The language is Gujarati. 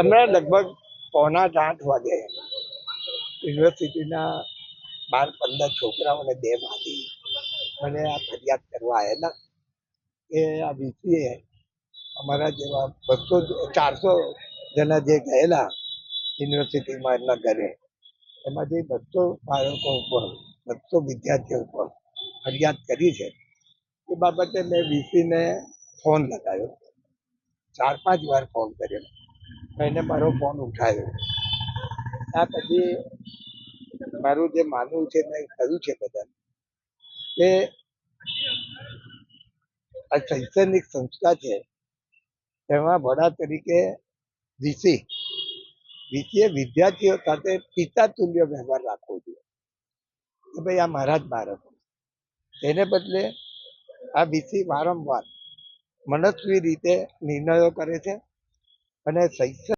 હમણાં લગભગ પોણા આઠ વાગે યુનિવર્સિટીના બાર પંદર છોકરાઓને બે વાગી મને આ ફરિયાદ કરવા આવેલા કે આ વીસીએ અમારા જેવા બસો ચારસો જણા જે ગયેલા યુનિવર્સિટીમાં એમના ઘરે એમાંથી બસો બાળકો ઉપર, બસો વિદ્યાર્થીઓ ઉપર ફરિયાદ કરી છે, એ બાબતે મેં વીસીને ફોન લગાવ્યો. ચાર પાંચ વાર ફોન કર્યો. એને મારો ફોન ઉઠાવ્યો. આ પછી મારું જે માનવું છે મેં કહ્યું છે બધાને કે આ શૈક્ષણિક સંસ્થા છે, તેમાં વડા તરીકે વીસી વીસીએ વિદ્યાર્થીઓ સાથે પિતા તુલ્ય વ્યવહાર રાખવો જોઈએ. કે ભાઈ આ મારા જ બાળકો. તેને બદલે આ વીસી વારંવાર મનસ્વી રીતે નિર્ણયો કરે છે અને શૈક્ષણિક